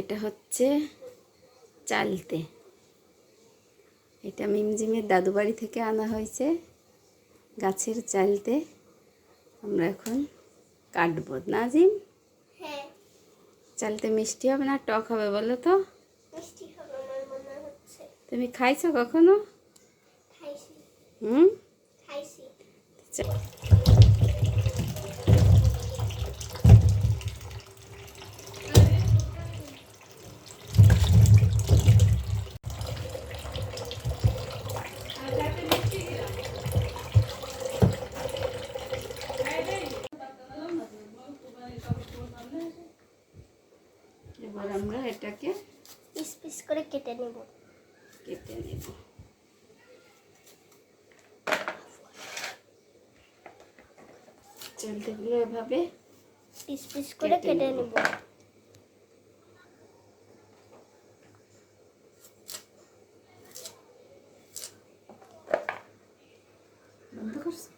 এটা হচ্ছে চালতে। এটা মিমজিমের দাদু বাড়ি থেকে আনা হয়েছে গাছের চালতে। আমরা এখন কাটবো। না জিম হ্যাঁ। চালতে মিষ্টি হবে না টক হবে বলো তো? তুমি খাইছো কখনো? খাইছি। হুম? এবার আমরা এটাকে পিস পিস করে কেটে নেব। কেটে নেব। চলতে চালটাগুলো এভাবে পিস পিস করে কেটে নেব। বন্ধ করছি?